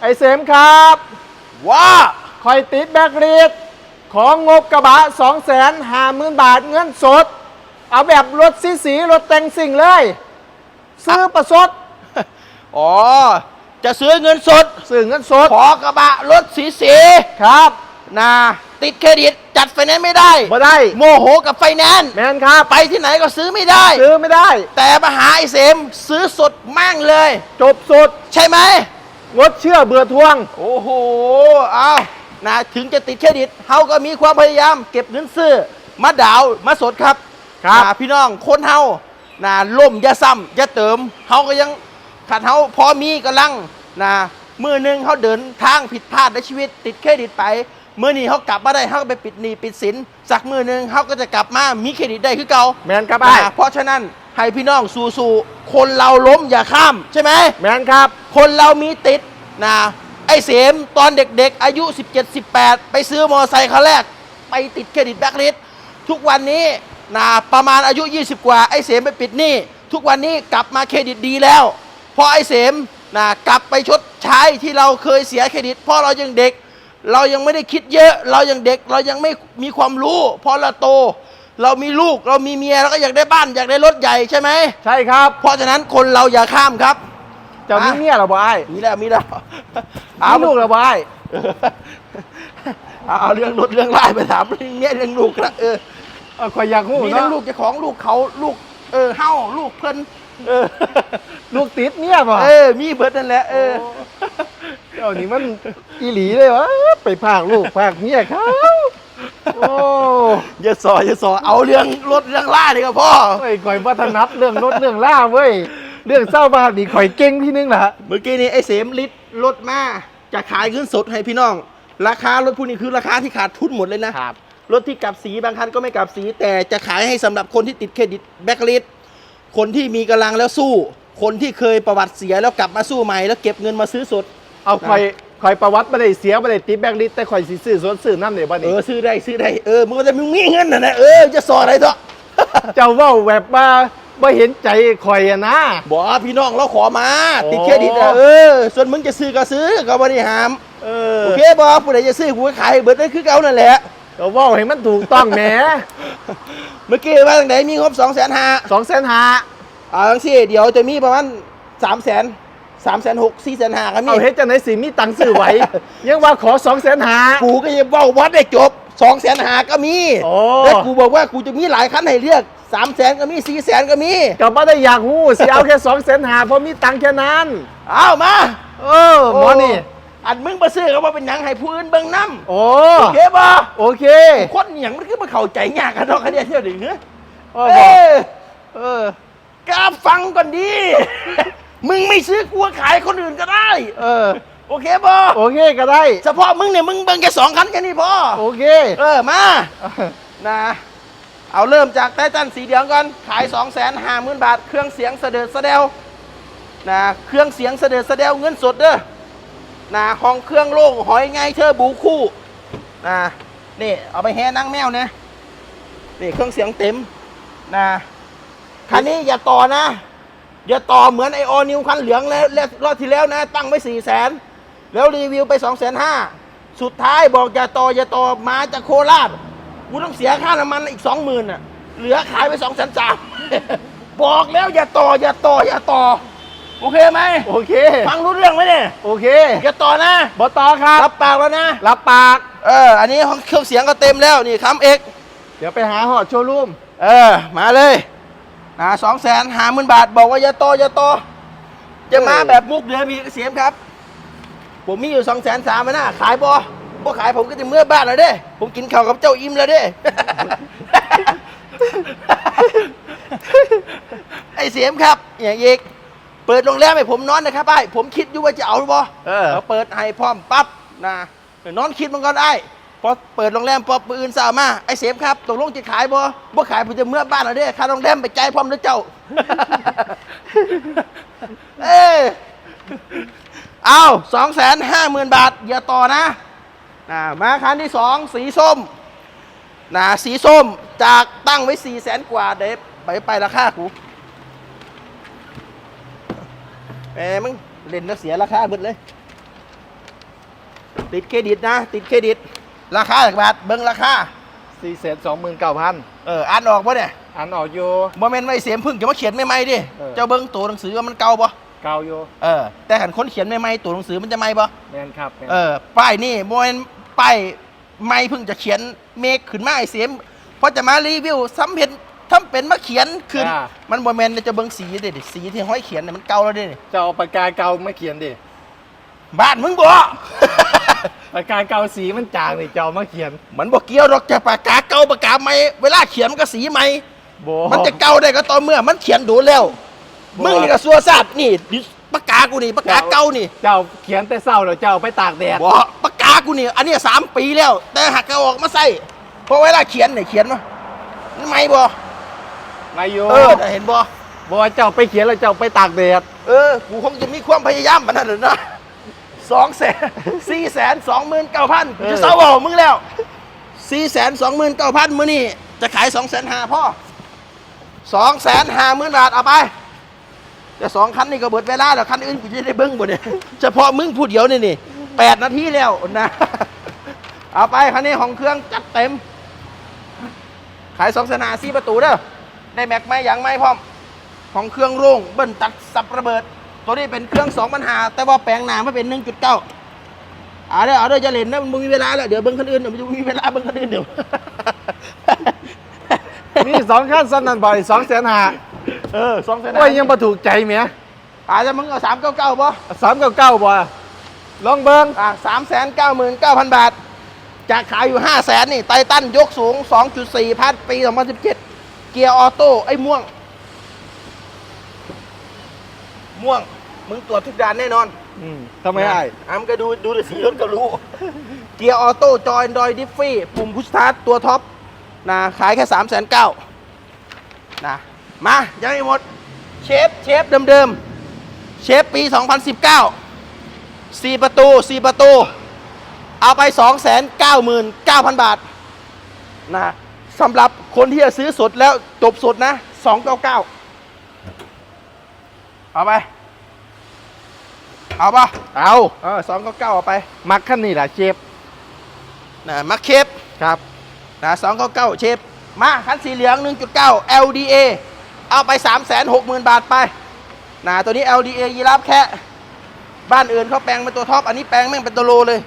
ไอเสมครับว่าคอยติดแบกรีดของงบกระบะ2 5 0 0 0 0 บาทเงินสด เอาแบบรถสีสีรถแต่งสิ่งเลย ซื้อประสด อ๋อ จะซื้อเงินสด ซื้อเงินสด ขอกระบะรถสีสีครับนะติดเครดิตจัดไฟแนนซ์ไม่ได้บ่ได้ โมโหกับไฟแนนซ์แมนครับ ไปที่ไหนก็ซื้อไม่ได้ ซื้อไม่ได้ แต่มาหาไอ้เสมซื้อสดแม่งเลย จบสุดใช่ไหม งดเชื่อเบื่อทวง โอ้โห เอานะถึงจะติดเครดิตเฮาก็มีความพยายามเก็บเงินซื้อ มาดาวน์มาสดครับครับ นะพี่น้องคนเฮานะล่มอย่าซ้ำอย่าเติมเฮาก็ยังขัดเฮาพอมีกำลังนะมือหนึ่งเขาเดินทางผิดพลาดในชีวิต ติดเครดิตไปเมื่อนี้เขากลับมาได้เขาก็ไปปิดหนี้ปิดสินสักมือหนึ่งเขาก็จะกลับมามีเครดิตได้คือเก่าแมนครับไอ้นะเพราะฉะนั้น ให้พี่น้องสู้ๆคนเราล้มอย่าข้ามใช่ไหมแมนครับ คนเรามีติดนะไอ้เสมตอนเด็กๆ อายุ 17 18 ไปซื้อมอเตอร์ไซค์คันแรก ไปติดเครดิตแบล็คลิสต์ทุกวันนี้นะประมาณอายุ 20 กว่า ไอ้เสมไปปิดหนี้ทุกวันนี้กลับมาเครดิตดีแล้วเพราะไอ้เสมนะกลับไปชดใช้ที่เราเคยเสียเครดิตเพราะเรายังเด็ก เรายังไม่ได้คิดเยอะ เรายังเด็กเรายังไม่มีความรู้เพราะเราโต เรามีลูกเรามีเมียเราก็อยากได้บ้านอยากได้รถใหญ่ใช่ไหมใช่ครับ เพราะฉะนั้นคนเราอย่าข้ามครับ เจ้ามีอะเมียเหรอบ่ไอ้มีแล้วมีแล้วมีลูกเหรอบ่ไอ้เอาเอาเรื่องรถเรื่องไล่ไปถามเรื่องเนี้ยเรื่องลูกละเออเออคอยอยากหู้มีทั้เนาะงลูกเจ้าของลูกเขาลูก เออเฮาลูกเพิ่นเออลูกติดเมียป่ะเออมีเบิดนั่นแหละเออ เจ้านี่มันอีหลีเลยวะไปพากลูกพากเมียเขา โอ้อย่าสออย่าสอเอาเรื่องรถเรื่องล่าดีกว่าพ่อไอ้ยข่อยวัฒนัดเรื่องรถเรื่องล่าเว้ย เรื่องเศร้าบ้านนี่ข่อยเก่งที่นึงล่ะเมื่อกี้นี้ไอ้เสมลิตรรถมาจะขายขึ้นสดให้พี่น้อง ราคารถพวกนี้คือราคาที่ขาดทุนหมดเลยนะ ครับ รถที่กลับสีบางคันก็ไม่กลับสี แต่จะขายให้สำหรับคนที่ติดเครดิตแบ็คลิสคนที่มีกำลังแล้วสู้ คนที่เคยประวัติเสียแล้วกลับมาสู้ใหม่แล้วเก็บเงินมาซื้อสด เอาข่อย ข่อยประวัติไม่ได้เสียไม่ได้ติดแบงค์ลิสต์แต่ข่อยสิซื้อสวนซื้อน้ำเนี่ยบ้านเอนี้อซื้อได้ซื้อได้เออมึงก็จะมึงมีเงินนะนะเออจะสอนอะไรเถอะ เจ้าเว่าแบบว่าไม่เห็นใจข่อยอะนะ บอกว่าพี่น้องเราขอมา โอ้ ติดเครดิตอะเออ ส่วนมึงจะซื้อก็ซื้อก็บริหารเออโอเคบอผู้ใดจะซื้อกูก็ขายให้เบิดได้คือเก่านั่นแหละ ก็เว่าให้มันถูกต้องแหมเมื่อกี้ว่าตั้งไหนมีงบ2องแสนห้าสองแสนหาเอาทั้งสี่เดี๋ยวจะมีประมาณสามแสน สามแสนหกสี่แสนห้าก็มีเอาเฮ็ดจังไหนสิมีตังค์ซื้อไหว ยังว่าขอสองแสนหา กูก็ยังเว่าวัดได้จบสองแสนหาก็มีโอ้ แล้วกูบอกว่ากูจะมีหลายคันให้เลือกสามแสนก็มีสี่แสนก็มีก็บ่ได้อยากหู้สิเอาแค่สองแสนหาเพราะมีตังค์แค่นั้น เอามาเออหมอนี่ อันมึงมาซื้อเขาว่าเป็นหยังให้ผู้อื่นเบิ่งน้ำโอ้โอเคป่ะโอเคคนอหย่างมันคือมาเข้าใจยากกันเนาะคันเดียวเที่ยวดึงเนอะเออเอบอกอเออ กล้าฟังก่อนดี มึงไม่ซื้อกูก็ขายคนอื่นก็ได้ เออ โอเคป่ะโอเคก็ได้ เฉพาะมึงเนี่ยมึงเบิ่งแค่สองคันแค่นี้พอโอเค เออมา นะ เอาเริ่มจากไททันสีเหลืองก่อน ขาย2 5 0 0 0 0บาท เครื่องเสียงเสด็จเสดวนะ เครื่องเสียงเสด็จเสดวเงินสดเด้อนะห้องเครื่องโล่งหอยไงเธอบูคู่นะนี่เอาไปแห่นั่งแมวนะนี่เครื่องเสียงเต็มนะคันนี้อย่าต่อนะ อย่าต่อเหมือนไอออนิวคันเหลืองแล้วแล้วรอบที่แล้วนะ ตั้งไว้สี่แสนแล้วรีวิวไปสองแสนห้าสุดท้ายบอกอย่าต่ออย่าต่อมาจากโคราชกูต้องเสียค่าน้ำมันอีกสองหมื่นอะ เหลือขายไปสองแสนสามบอกแล้วอย่าต่ออย่าต่ออย่าต่อ โอเคไหมโอเค ฟังรู้เรื่องไหมเนี่ยโอเคอย่าต่อนะบอต่อครับรับปากแล้วนะรับปากเอออันนี้ห้องเครื่องเสียงก็เต็มแล้วนี่คำเอกเดี๋ยวไปหาหอดโชว์รูมเออมาเลย นะสองแสนหาหมื่นบาท บอกว่าอย่าต่ออย่าต่อจะมาแบบมุกเดือมีเสียมครับ ผมมีอยู่สองแสนสามนะขายบอบ่ขายผมก็จะเมื่อบ้านแล้วเด้ ผมกินข้าวกับเจ้าอิ่มแล้วเด้ ไอ้เสียมครับ อย่างอีกเปิดโรงแรมให้ผมนอนนะครับไอ้ผมคิดอยู่ว่าจะเอาหรือบ่เออเอาเปิดให้พร้อมปั๊บนะนอนคิดมันก็ได้ พอเปิดโรงแรมพอปืนสาวมาไอเสมครับตกลงจะขายบ่บ่ขายผมจะเมื่อบ้านแล้วเด้ค่าโรงแรมไปใจพร้อมแล้วเจ้า เอ้ยเอาสองแสนห้าหมื่นบาท อย่าต่อนะนะมาคันที่สองสีส้มนะสีส้มจากตั้งไว้สี่แสนกว่าเด็ไปไปราคากูเอ้มึงเล่นแล้วเสียราคาเบิดเลย ติดเครดิตนะ ติดเครดิต ราคาจากบาทเบิ้งราคาสี่แสนสองหมื่นเก้าพันเอออ่านออกปะเนี่ยอันออกอยู่โมเมนต์ไม่เสียมพึ่งจะมาเขียนใหม่ๆดิเออเจ้าเบิ้งตัวหนังสือว่ามันเก่าปะเก่าอยู่เออแต่ขันคนเขียนใหม่ๆตัวหนังสือมันจะใหม่ปะแมนครับแม่นเออป้ายนี่โมเมนต์ป้ายไม่เพิ่งจะเขียนเมฆขึ้นมาไอเสียมเพราะจะมารีวิวซ้ำเห็นทำเป็นมาเขียนขึ้นอ่ามันโมเมนต์จะเบิ้งสีเด็ดสีที่ห้อยเขียนเนี่ยมันเก่าแล้วเดิจะเอาปากกาเก่ามาเขียนดิ บ้านมึงบ่ ปากกาเก่าสีมันจางนี่จะเอามาเขียนมันบอกเกี่ยวหรอกจะปากกาเก่าปากกาใหม่เวลาเขียนมันก็สีใหม่ โบ มันจะเก่าได้ก็ต่อเมื่อมันเขียนดูแล้ว บ่ มึงนี่ก็สัวซาดนี่ปากกากูนี่ปากกาเก่านี่เจ้าเขียนแต่เศร้าแล้วเจ้าเอาไปตากแดดบอกปากกากูนี่อันนี้สามปีแล้ว แต่หักก็ออกมาใส่เพราะเวลาเขียนเนี่ยเขียนมามันไม่บ่มาอยู่เออได้เห็นบ่ บอกว่าเจ้าไปเขียนแล้วเจ้าไปตากแดด เออ กูคงจะมีความพยายามมันนั่นแหละนะ สองแสนสี่แสนสองหมื่นเก้าพันจะเศร้าบอกมึงแล้วสี่แสนสองหมื่นเก้าพันมื้อนี่จะขายสองแสนห้าพ่อสองแสนห้าหมื่นบาทเอาไปแต่สองคันนี่ก็เบิดเวลาแล้วคันอื่นกูจะได้เบิ้งบ่เนี่ยเฉพาะมึงพูดเดียวนี่นี่แปดนาทีแล้วนะเอาไปคันนี้ของเครื่องจัดเต็ม ขายสองสนาสี่ประตูเด้อได้แม็กไหมยังไหมพร้อม ของเครื่องโร่งเบิ้ลตัดสับระเบิด ตัวนี้เป็นเครื่องสองปัญหา แต่ว่าแปลงหนาไม่เป็นหนึ่งจุดเก้าเอาเด้อเอาเด้อจะเล่นนะมันบ่มีเวลาแล้วเดี๋ยวเบิ้งคันอื่นเดี๋ยวมันจะมีเวลาเบิ้งคันอื่นเดี๋ยวมีสองขั้นสั้นนันบ่อยสองแสนหาเออสองสนาว่ายังประถูกใจเมียอาจจะมึงเอาสามเก้าเก้าป่ะสามเก้าเก้าบ่ลองเบิ้งอ่าสามแสนเก้าหมื่นเก้าพันบาทจากขายอยู่ห้าแสนนี่ไททันยกสูง2.4พันปี2017เกียร์ออโต้ไอ้ม่วง ม่วง มึงตรวจทุกด่านแน่นอนอืมทำไมไอ้อ้ามก็ดูดูแต่สีรถก็รู้ เกียร์ออโต้จอยดอยดิฟฟี่ ปุ่มพุชสตาร์ทตัวท็อปนะขายแค่3 9 0 0 0นะมายังไม่หมด เชฟเชฟเดิมๆ เชฟปี 2019 4 ประตู 4 ประตู เอาไป 299,000 บาทนะสำหรับคนที่จะซื้อสดแล้วจบสดนะ 299 เอาไป เอาปะเอาเออสองเก้าเก้าเอาไป มักขั้นนี่แหละเชฟนะมาเคปครับนะสองเก้าเก้าเชฟมาคันสีเหลือง 1.9 LDA เอาไป 3 6 0 0 0 0 บาทไปนะตัวนี้ LDA ยีราฟแค่ บ้านอื่นเขาแปลงเป็นตัวท็อป อันนี้แปลงแม่งเป็นตัวโลเลย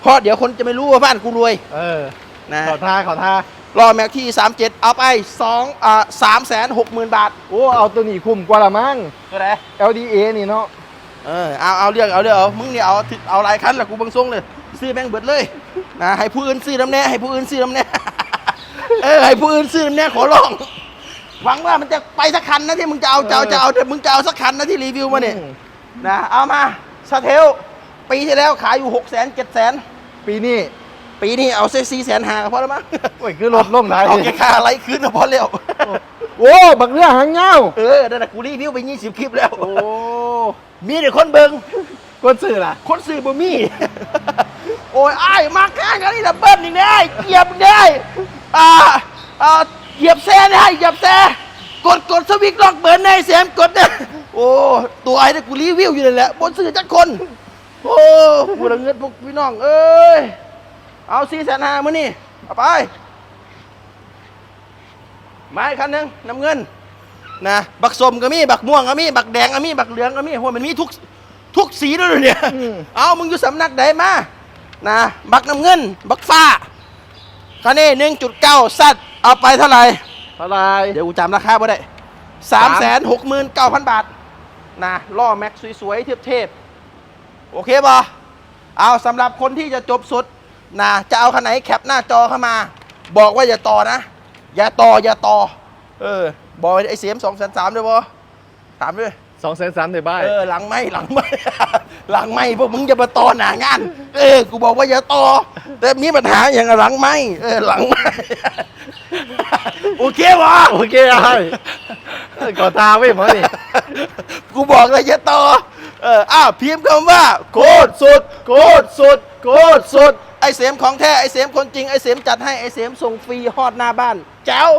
เพราะเดี๋ยวคนจะไม่รู้ว่าบ้านกูรวย เออ นะขอท่าขอท่ารอแม็กที่ 37 เอาไป2อ่า3 6 0 0 0 0บาท โอ้เอาตัวนี้คุ้มกว่าละมั้งตัวไหน LDA นี่เนาะเออเอาเอาเรื่องเอาเรื่องเอามึงเนี่ยเอาเอาหลายคันแหละกูเบังทรงเลยซื้อแม่งเบิดเลยนะให้ผู้อื่นซื้อน้ำแน่ให้ผู้อื่นซื้อน้ำแน่เออให้ผู้อื่นซื้อน้ำแน่ขอร้องหวังว่ามันจะไปสักคันนะที่มึงจะเอาจะเอาจะเอาแต่มึงจะเอาสักคันนะที่รีวิวมาเนี่ยอืมนะเอามาสเทลปีที่แล้วขายอยู่หกแสนเจ็ดแสนปีนี้ ปีนี้เอาเซ็สี่แสนหาก็พอแล้วมั้งโอ้ยคือลดลงได้เอาแค่ค่าอะไรคืนก็พอแล้วโอ้บักเรือหางเงาเออนั่นแหะกูรีวิวไปยี่สิบคลิปแล้ว โอ้ มีแต่คนเบิงคนซื้อล่ะ คนซื้อบ่มี โอ้ยอ้ายมาข้างกันนี่ดับเบิ้ลอีกได้เหยียบอีกได้อ่าอ่าเหยียบแซ่ได้เหยียบแซ่กดกดสวิตช์ล็อกเบิร์นในเสียมกดเนี่ยโอ้ตัวไอ้เนี่ยกูรีวิวอยู่เลยแหละบนซื้อจักคน โอ้กูละเงินพวกพี่น้อง เอ้ย เอาสี่แสนห้ามื้อนี่เอาไป ไม้คันหนึงน้ำเงินนะบักสมก็มี บักม่วงก็มี บักแดงก็มี บักเหลืองก็มีโหมันมีทุกทุกสีด้วยเหรอเนี่ยอืมเอามึงอยู่สำนักใดมานะบักน้ำเงิน บักฟ้าคันนี้หนึ่งจุดเก้าสัตว์เอาไปเท่าไหร่เท่าไหรเดี๋ยวกูจำราคาบ่ได้สามแสนหกหมื่นเก้าพันบาทนะล่อแม็กสวยๆเทพๆโอเคป่ะเอาสำหรับคนที่จะจบสุด นะจะเอาคันไหนแคปหน้าจอเข้ามา บอกว่าอย่าต่อนะ อย่าต่ออย่าต่อ เออ บอกไอ้เสียมสองแสนสามด้วยบ่ถามด้วยสองแสนสามในบ้านเออหลังไม่หลังไม่หลังไม่พวกมึงจะมาต่อหนางาน เออกูบอกว่าอย่าต่อแต่มีปัญหาอย่างกับหลังไม่เออหลังไม่โอเควะโอเคไอ้เออขอทาไว้หมอนี่กูบอกเลยอย่าต่อเอออ้าวพิมพ์คำว่า โคตรสุด โคตรสุด โคตรสุด ไอเสียมของแท้ไอเสียมคนจริงไอเสียมจัดให้ไอเสียมส่งฟรีฮอดหน้าบ้านแจ๋ว